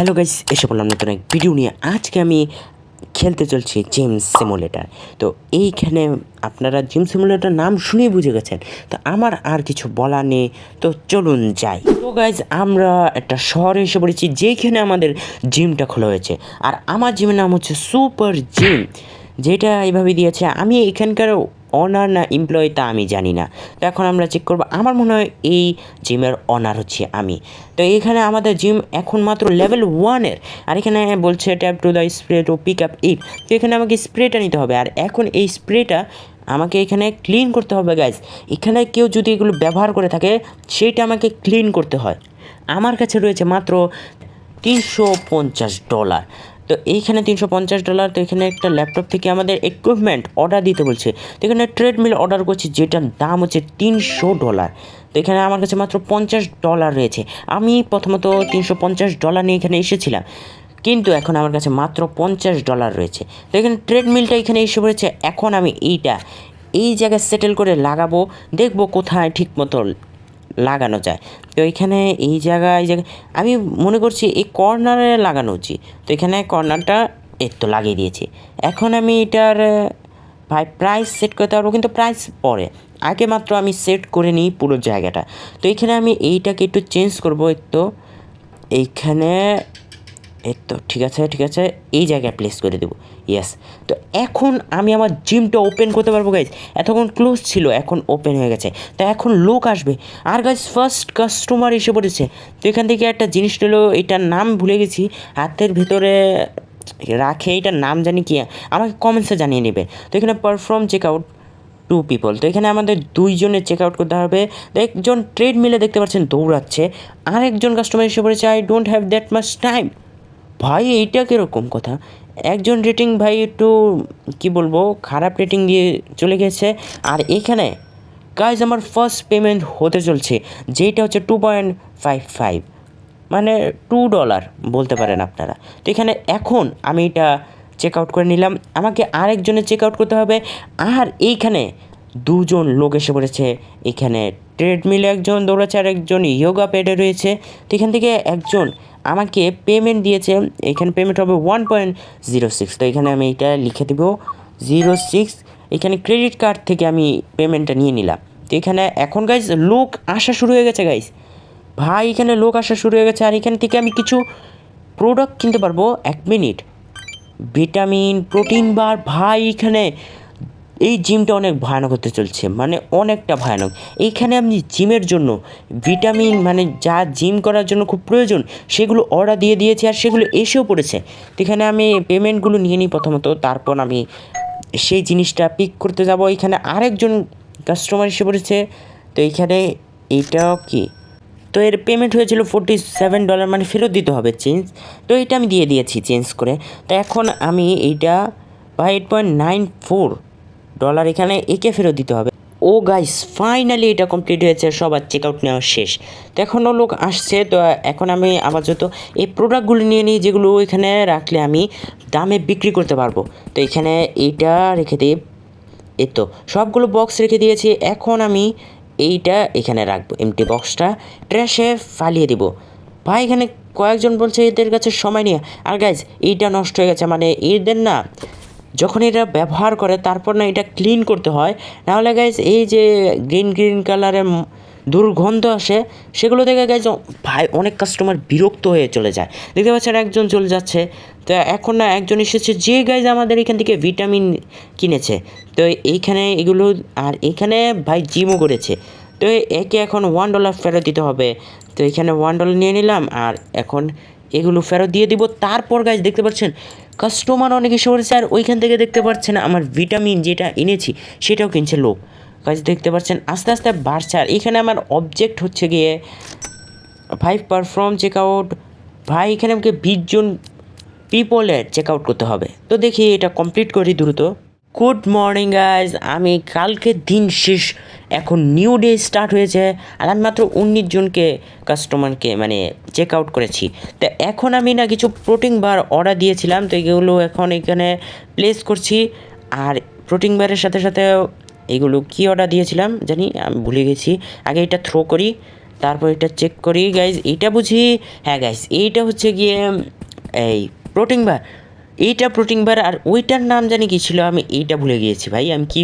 Hello guys এসে বললাম নতুন এক ভিডিও নিয়ে। আজকে আমি খেলতে চলছি জিম সিমুলেটার তো এইখানে আপনারা জিম সিমুলেটার নাম শুনেই বুঝে গেছেন। তো আমার আর কিছু বলা নেই। তো চলুন যাই। তো গাইজ আমরা একটা শহরে এসে পড়েছি যেখানে আমাদের জিমটা খোলা হয়েছে। আর আমার জিমের নাম হচ্ছে সুপার জিম যেটা এইভাবে দিয়েছে। আমি এখানকার অনার না এমপ্লয়ি তা আমি জানি না। তো এখন আমরা চেক করব। আমার মনে হয় এই জিমের অনার হচ্ছে আমি। তো এখানে আমাদের জিম এখন মাত্র লেভেল ওয়ানের আর এখানে বলছে tap to the spray to pick up it তো এখানে আমাকে স্প্রেটা নিতে হবে। আর এখন এই স্প্রেটা আমাকে এখানে ক্লিন করতে হবে গাইজ এখানে কেউ যদি এগুলো ব্যবহার করে থাকে, সেটা আমাকে ক্লিন করতে হয়। আমার কাছে রয়েছে মাত্র তিনশো পঞ্চাশ ডলার তো এইখানে তিনশো পঞ্চাশ ডলার তো এখানে একটা ল্যাপটপ থেকে আমাদের ইকুইপমেন্ট অর্ডার দিতে বলছে। তো এখানে ট্রেডমিল অর্ডার করছি, যেটার দাম হচ্ছে তিনশো ডলার তো এখানে আমার কাছে মাত্র পঞ্চাশ ডলার রয়েছে। আমি প্রথমত তিনশো পঞ্চাশ ডলার নিয়ে এখানে এসেছিলাম, কিন্তু এখন আমার কাছে মাত্র পঞ্চাশ ডলার রয়েছে। তো এখানে ট্রেডমিলটা এখানে এসে পড়েছে, এখন আমি এইটা, এই জায়গায় সেটেল করে লাগাবো, দেখব কোথায় ঠিক মতো লাগানো যায়। তো এখানে এই জায়গায় জায়গায়, আমি মনে করছি এই কর্নারে লাগানো উচিত। তো এখানে কর্নারটা এর তো লাগিয়ে দিয়েছি। এখন আমি এটার, ভাই প্রাইস সেট করতে পারব, কিন্তু প্রাইস পরে। আগে মাত্র আমি সেট করে নিই পুরো জায়গাটা। তো এখানে আমি এইটাকে একটু চেঞ্জ করব তো। এইখানে এই তো, ঠিক আছে ঠিক আছে, এই জায়গায় প্লেস করে দেবো। ইয়েস তো এখন আমি আমার জিমটা ওপেন করতে পারব গাইজ এতক্ষণ ক্লোজ ছিল, এখন ওপেন হয়ে গেছে। তো এখন লোক আসবে। আর গাইজ ফার্স্ট কাস্টমার এসে পড়েছে। তো এখান থেকে একটা জিনিস নিল এটার নাম ভুলে গেছি। হাতের ভেতরে রাখে, এটার নাম জানি কি, আমাকে কমেন্টসে জানিয়ে নেবে। তো এখানে perform check out to people তো এখানে আমাদের দুইজনের চেক আউট করতে হবে। একজন ট্রেড মিলে দেখতে পাচ্ছেন, দৌড়াচ্ছে। আরেকজন কাস্টমার এসে পড়েছে I don't have that much time ভাই, এইটা কীরকম কথা? একজন রেটিং ভাই একটু, কি বলব, খারাপ রেটিং দিয়ে চলে গেছে। আর এখানে কাজ আমার ফার্স্ট পেমেন্ট হতে চলছে, যেটা হচ্ছে টু পয়েন্ট ফাইভ ফাইভ মানে টু ডলার বলতে পারেন আপনারা। তো এখানে এখন আমি এটা চেক আউট করে নিলাম। আমাকে আরেকজনের চেক আউট করতে হবে। আর এইখানে দুজন লোক এসে পড়েছে। এখানে ট্রেডমিলে একজন দৌড়াচ্ছে আর একজন ইয়োগা প্যাডে রয়েছে। তো এখান থেকে একজন আমাকে পেমেন্ট দিয়েছে, এখানে পেমেন্ট হবে ওয়ান পয়েন্ট জিরো সিক্স তো এখানে আমি এটা লিখে দেবো জিরো সিক্স এখানে ক্রেডিট কার্ড থেকে আমি পেমেন্টটা নিয়ে নিলাম। তো এখানে এখন গাইজ লোক আসা শুরু হয়ে গেছে গাইজ ভাই, এখানে লোক আসা শুরু হয়ে গেছে, আর এখান থেকে আমি কিছু প্রোডাক্ট কিনতে পারব, এক মিনিট ভিটামিন প্রোটিন বার ভাই, এখানে এই জিমটা অনেক ভয়ানক হতে চলছে মানে অনেকটা ভয়ানক। এইখানে আপনি জিমের জন্য ভিটামিন মানে যা জিম করার জন্য খুব প্রয়োজন, সেগুলো অর্ডার দিয়ে দিয়েছি আর সেগুলো এসেও পড়েছে। তো এখানে আমি পেমেন্টগুলো নিয়ে নিই প্রথমত, তারপর আমি সেই জিনিসটা পিক করতে যাব। এখানে আরেকজন কাস্টমার এসে পড়েছে, তো এইখানে এইটাও কি? তো এর পেমেন্ট হয়েছিল ফোর্টি সেভেন ডলার মানে ফেরত দিতে হবে চেঞ্জ তো এটা আমি দিয়ে দিয়েছি চেঞ্জ করে। তো এখন আমি এইটা বা eight point nine four dollar এখানে একে ফেরত দিতে হবে। ও গাইস ফাইনালি এটা কমপ্লিট হয়েছে, সবার চেক আউট নেওয়া শেষ। তো এখনও লোক আসছে, তো এখন আমি আপাতত এই প্রোডাক্টগুলো নিয়ে নিই, যেগুলো এখানে রাখলে আমি দামে বিক্রি করতে পারব। তো এখানে এইটা রেখে দিই। এই তো, সবগুলো বক্স রেখে দিয়েছি, এখন আমি এইটা এখানে রাখব এমটি বক্সটা ট্র্যাশে ফালিয়ে দিব। ভাই, এখানে কয়েকজন বলছে এদের কাছে সময় নিয়ে আর গাইজ এইটা নষ্ট হয়ে গেছে মানে এদের না যখন এটা ব্যবহার করে, তারপর না এটা ক্লিন করতে হয়। নাহলে গাইজ এই যে গ্রিন গ্রিন কালারের দুর্গন্ধ আসে, সেগুলো থেকে গাইজ ভাই, অনেক কাস্টমার বিরক্ত হয়ে চলে যায়। দেখতে পাচ্ছেন একজন চলে যাচ্ছে। তো এখন না একজন এসেছে, যে গাইজ আমাদের এখান থেকে ভিটামিন কিনেছে। তো এইখানে এগুলো, আর এখানে ভাই জিমও করেছে। তো একে এখন ওয়ান ডলার ফেরত দিতে হবে। তো এখানে ওয়ান ডলার নিয়ে নিলাম, আর এখন এগুলো ফেরত দিয়ে দিব। তারপর গাছ দেখতে পাচ্ছেন কাস্টমার অনেক এসে আর ওইখান থেকে দেখতে পাচ্ছেন আমার ভিটামিন যেটা এনেছি, সেটাও কিনছে লোক। গাছ দেখতে পাচ্ছেন, আস্তে আস্তে বাড়ছে। আর এখানে আমার অবজেক্ট হচ্ছে গিয়ে ফাইভ পারফর্ম চেক আউট ভাই, এখানে আমাকে বিশ জন পিপলের চেক আউট করতে হবে। তো দেখি এটা কমপ্লিট করি দ্রুত। গুড মর্নিং গাইজ আমি কালকে দিন শেষ। এখন নিউ ডে স্টার্ট হয়েছে। আর আমি মাত্র উনিশ জনকে কাস্টমারকে মানে চেক আউট করেছি। তো এখন আমি না কিছু প্রোটিন বার অর্ডার দিয়েছিলাম। তো এগুলো এখন এখানে প্লেস করছি। আর প্রোটিন বারের সাথে সাথে এগুলো কি অর্ডার দিয়েছিলাম জানি, আমি ভুলে গেছি। আগে এটা থ্রো করি, তারপর এটা চেক করি। গাইজ এটা বুঝি? হ্যাঁ গাইজ এইটা হচ্ছে গিয়ে, এই প্রোটিন বার এইটা প্রোটিন বার আর ওইটার নাম জানি কি ছিল? আমি এইটা ভুলে গিয়েছি ভাই। আমি কি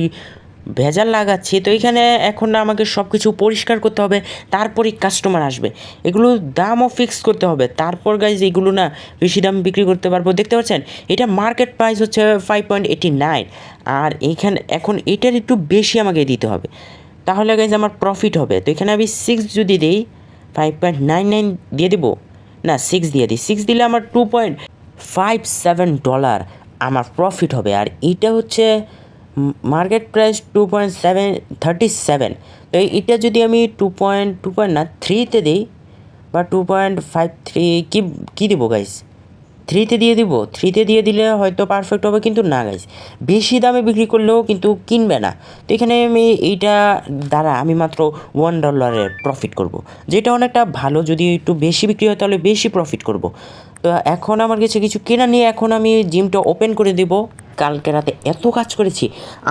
ভেজাল লাগাচ্ছি? তো এখানে এখন না আমাকে সব কিছু পরিষ্কার করতে হবে, তারপরই কাস্টমার আসবে। এগুলো দামও ফিক্স করতে হবে। তারপর গাইজ এগুলো না বেশি দাম বিক্রি করতে পারব। দেখতে পাচ্ছেন? এটা মার্কেট প্রাইস হচ্ছে ফাইভ পয়েন্ট এইটি নাইন আর এইখানে এখন এটার একটু বেশি আমাকে দিতে হবে। তাহলে গাইজ আমার প্রফিট হবে। তো এখানে আমি সিক্স যদি দিই ফাইভ পয়েন্ট নাইন নাইন দিয়ে দেবো? না সিক্স দিয়ে দিই। সিক্স দিলে আমার two point five seven dollar আমার প্রফিট হবে। আর এইটা হচ্ছে market price two point seven thirty seven তো এটা যদি আমি টু পয়েন্ট টু পয়েন্ট না থ্রিতে দিই, বা টু পয়েন্ট ফাইভ থ্রি কী কী দেবো গাইস থ্রিতে দিয়ে দিব। থ্রিতে দিয়ে দিলে হয়তো পারফেক্ট হবে, কিন্তু না গাইজ বেশি দামে বিক্রি করলেও কিন্তু কিনবে না। তো এখানে আমি এইটা দ্বারা আমি মাত্র ওয়ান ডলারের প্রফিট করব। যেটা অনেকটা ভালো, যদি একটু বেশি বিক্রি হয় তাহলে বেশি প্রফিট করব। তো এখন আমার কাছে কিছু কেনা নিয়ে এখন আমি জিমটা ওপেন করে দেব। কালকে রাতে এত কাজ করেছি,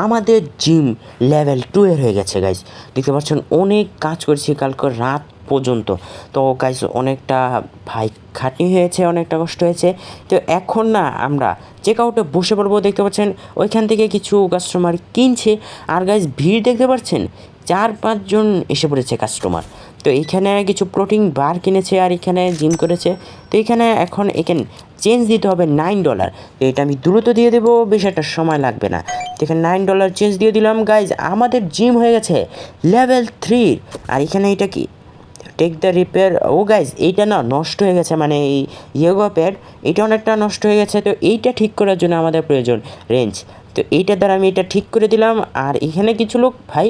আমাদের জিম লেভেল টু এর হয়ে গেছে গাইজ দেখতে পাচ্ছেন, অনেক কাজ করেছি কালকে রাত পর্যন্ত। তো গাইজ অনেকটা ভাই খাটনি হয়েছে, অনেকটা কষ্ট হয়েছে। তো, এখন না, আমরা চেক আউটে বসে পড়ব, দেখতে পাচ্ছেন, ওইখান থেকে কিছু কাস্টমার কিনছে। আর গাইজ ভিড় দেখতে পাচ্ছেন? চার পাঁচজন এসে পড়েছে কাস্টমার তো এইখানে কিছু প্রোটিন বার কিনেছে আর এখানে জিম করেছে। তো এখানে এখন এখানে চেঞ্জ দিতে হবে নাইন ডলার তো এটা আমি দ্রুত দিয়ে দেবো, বেশ একটা সময় লাগবে না। তো এখানে নাইন ডলার চেঞ্জ দিয়ে দিলাম। গাইজ আমাদের জিম হয়ে গেছে লেভেল থ্রি আর এখানে এটা কি? টেক দ্য রিপেয়ার ও গাইজ এইটা না নষ্ট হয়ে গেছে মানে এই ইয়োগা প্যাড এটা অনেকটা নষ্ট হয়ে গেছে। তো এইটা ঠিক করার জন্য আমাদের প্রয়োজন রেঞ্জ তো এইটার দ্বারা আমি এটা ঠিক করে দিলাম। আর এখানে কিছু লোক, ভাই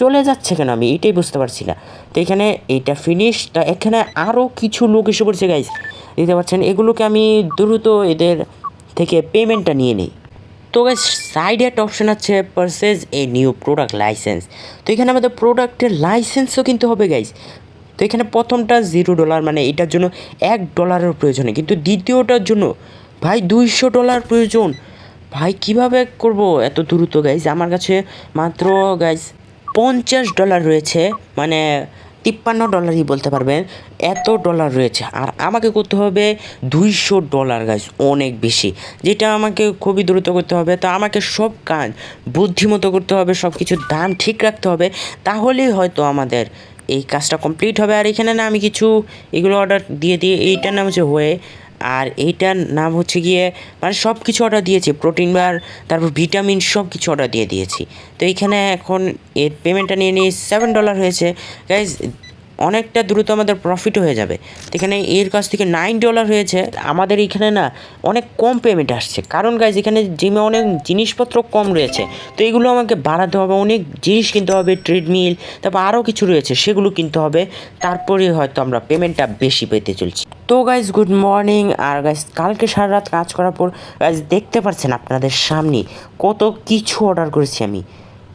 চলে যাচ্ছে কেন আমি এইটাই বুঝতে পারছি না। তো এখানে এইটা ফিনিশ তা এখানে আরও কিছু লোক এসে পড়ছে গাইজ দিতে পারছেন এগুলোকে আমি দ্রুত এদের থেকে পেমেন্টটা নিয়ে নিই। তো গাইজ সাইডে একটা অপশন আছে purchase a new product licence তো এখানে আমাদের প্রোডাক্টের লাইসেন্সও কিন্তু হবে গাইজ তো এখানে প্রথমটা জিরো ডলার মানে এটার জন্য এক ডলারের প্রয়োজন। কিন্তু দ্বিতীয়টার জন্য, ভাই, দুইশো ডলার প্রয়োজন। ভাই, কীভাবে করব এত দ্রুত গাইজ আমার কাছে মাত্র গাইজ পঞ্চাশ ডলার রয়েছে মানে তিপ্পান্ন ডলারই বলতে পারবেন, এত ডলার রয়েছে। আর আমাকে করতে হবে দুইশো ডলার গাইজ অনেক বেশি। যেটা আমাকে খুবই দ্রুত করতে হবে, তো আমাকে সব কাজ বুদ্ধিমতো করতে হবে সব কিছুর দাম ঠিক রাখতে হবে, তাহলেই হয়তো আমাদের এই কাজটা কমপ্লিট হবে। আর এখানে না আমি কিছু এগুলো অর্ডার দিয়ে দিয়ে এইটার নাম হচ্ছে হয়ে আর এইটার নাম হচ্ছে গিয়ে মানে সব কিছু অর্ডার দিয়েছি। প্রোটিন বার তারপর ভিটামিন সব কিছু অর্ডার দিয়ে দিয়েছি। তো এইখানে এখন এর পেমেন্টটা নিয়ে নিয়ে সেভেন ডলার হয়েছে। গাইজ অনেকটা দ্রুত আমাদের প্রফিট হয়ে যাবে। এখানে এর কাছ থেকে নাইন ডলার হয়েছে। আমাদের এখানে না অনেক কম পেমেন্ট আসছে। কারণ গাইজ এখানে জিমে অনেক জিনিসপত্র কম রয়েছে। তো এগুলো আমাকে বাড়াতে হবে, অনেক জিনিস কিনতে হবে ট্রেডমিল তারপর আরও কিছু রয়েছে, সেগুলো কিনতে হবে। তারপরে হয়তো আমরা পেমেন্টটা বেশি পেতে চলছি। তো গাইজ গুড মর্নিং আর গাইজ কালকে সারা রাত কাজ করার পর গাইজ দেখতে পাচ্ছেন আপনাদের সামনে কত কিছু অর্ডার করেছি আমি।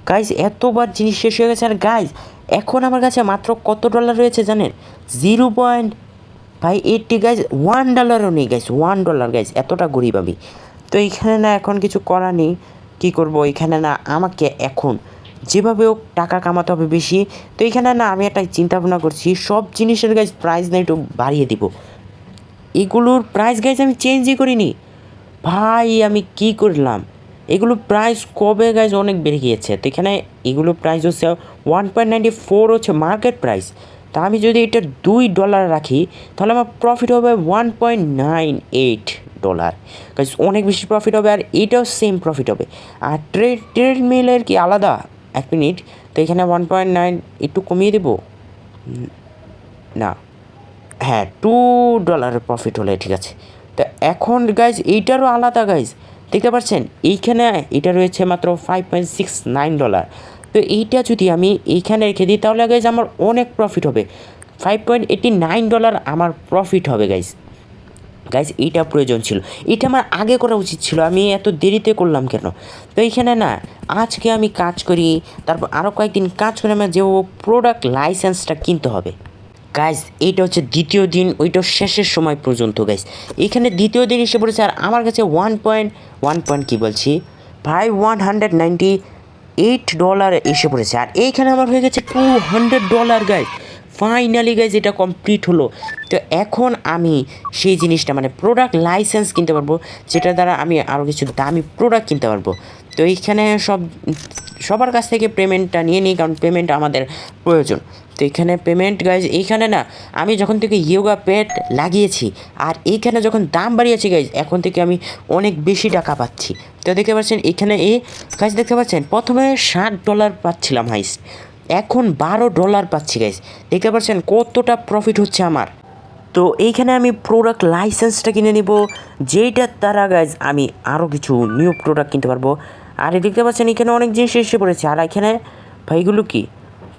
গাইজ এতবার জিনিস শেষ হয়ে গেছে। আর গাইজ এখন আমার কাছে মাত্র কত ডলার রয়েছে জানেন? জিরো পয়েন্ট ভাই এইটটি গাইজ ওয়ান ডলারও নেই গাইজ ওয়ান ডলার গাইজ এতটা গরিব আমি। তো এইখানে না এখন কিছু করা নেই। কী করব? এখানে না আমাকে এখন যেভাবে হোক টাকা কামাতে হবে বেশি। তো এখানে না আমি একটা চিন্তা ভাবনা করছি, সব জিনিসের গাইজ প্রাইস না একটু বাড়িয়ে দিব। এগুলোর প্রাইস গাইজ আমি চেঞ্জই করিনি। ভাই, আমি কি করলাম? এগুলো প্রাইস কবে গাইজ অনেক বেড়ে গিয়েছে। তো এখানে এগুলো প্রাইস হচ্ছে ওয়ান পয়েন্ট নাইনটি ফোর হচ্ছে মার্কেট প্রাইস তা আমি যদি এটা দুই ডলার রাখি, তাহলে আমার প্রফিট হবে one point nine eight dollar guys অনেক বেশি প্রফিট হবে আর এটাও সেম প্রফিট হবে। আর ট্রেড ট্রেড মিলের কি আলাদা? এক মিনিট তো এখানে ওয়ান পয়েন্ট নাইন একটু কমিয়ে দেবো? না। হ্যাঁ টু ডলারের প্রফিট হলে, ঠিক আছে। তো এখন গাইজ এইটারও আলাদা গাইজ দেখতে পাচ্ছেন? এইখানে, এটা রয়েছে মাত্র five point six nine dollar তো এইটা যদি আমি এইখানে রেখে দিই, তাহলে গাইজ আমার অনেক প্রফিট হবে। Five point eighty nine dollar আমার প্রফিট হবে গাইজ গাইজ এইটা প্রয়োজন ছিল। এটা আমার আগে করা উচিত ছিল। আমি এত দেরিতে করলাম কেন? তো এইখানে, না, আজকে আমি কাজ করি, তারপর আরও কয়েকদিন কাজ করে আমার যে প্রোডাক্ট লাইসেন্সটা কিনতে হবে। গাইজ এইটা হচ্ছে দ্বিতীয় দিন, ওইটা শেষের সময় পর্যন্ত গাইস এখানে দ্বিতীয় দিন এসে পড়েছে, আর আমার কাছে ওয়ান পয়েন্ট ওয়ান পয়েন্ট কী বলছি? Five one hundred ninety eight dollar এসে পড়েছে, আর এইখানে আমার হয়ে গেছে two hundred dollar guys finally guys এটা কমপ্লিট হলো। তো এখন আমি সেই জিনিসটা মানে প্রোডাক্ট লাইসেন্স কিনতে পারব যেটা দ্বারা আমি আরও কিছু দামি প্রোডাক্ট কিনতে পারব। তো এইখানে সব, সবার কাছ থেকে পেমেন্টটা নিয়ে নিই, কারণ পেমেন্ট আমাদের প্রয়োজন। তো এখানে পেমেন্ট গাইজ এইখানে না, আমি যখন থেকে ইয়োগা পেট লাগিয়েছি, আর এইখানে যখন দাম বাড়িয়েছি গাইজ এখন থেকে আমি অনেক বেশি টাকা পাচ্ছি। তো দেখতে পাচ্ছেন, এখানে এই গাইজ দেখতে পাচ্ছেন, প্রথমে ষাট ডলার পাচ্ছিলাম হাইস এখন বারো ডলার পাচ্ছি গাইজ দেখতে পাচ্ছেন কতটা প্রফিট হচ্ছে আমার। তো এইখানে আমি প্রোডাক্ট লাইসেন্সটা কিনে নিব যেইটার দ্বারা গাইজ আমি আরও কিছু নিউ প্রোডাক্ট কিনতে পারব। আর দেখতে পাচ্ছেন, এখানে অনেক জিনিস এসে পড়েছে। আর এখানে ভাইগুলো কি?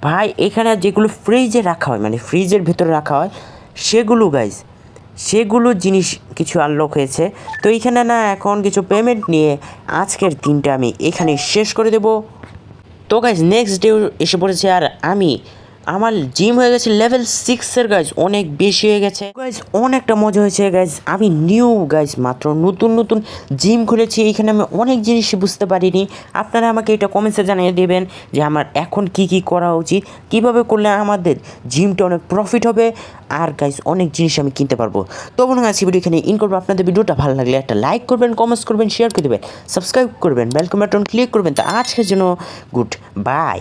ভাই, এখানে যেগুলো ফ্রিজে রাখা হয় মানে ফ্রিজের ভেতরে রাখা হয়, সেগুলো গাইজ সেগুলো জিনিস কিছু আনলক হয়েছে। তো এইখানে না, এখন কিছু পেমেন্ট নিয়ে আজকের দিনটা আমি এখানে শেষ করে দেবো। তো গাইজ নেক্সট ডে এসে পড়েছে আর আমি আমার জিম হয়ে গেছে লেভেল সিক্সের গাইজ অনেক বেশি হয়ে গেছে। গাইজ অনেকটা মজা হয়েছে গাইজ আমি নিউ গাইজ মাত্র নতুন নতুন জিম খুলেছি, এইখানে আমি অনেক জিনিস বুঝতে পারিনি। আপনারা আমাকে এটা কমেন্টসে জানিয়ে দেবেন যে আমার এখন কি কি করা উচিত, কীভাবে করলে আমাদের জিমটা অনেক প্রফিট হবে, আর গাইজ অনেক জিনিস আমি কিনতে পারব। তো বলুন আজকে ভিডিও এখানে ইন করব। আপনাদের ভিডিওটা ভালো লাগলে একটা লাইক করবেন কমেন্টস করবেন শেয়ার করে দেবেন সাবস্ক্রাইব করবেন বেলকম বাটন ক্লিক করবেন। তো আজকের জন্য গুড বাই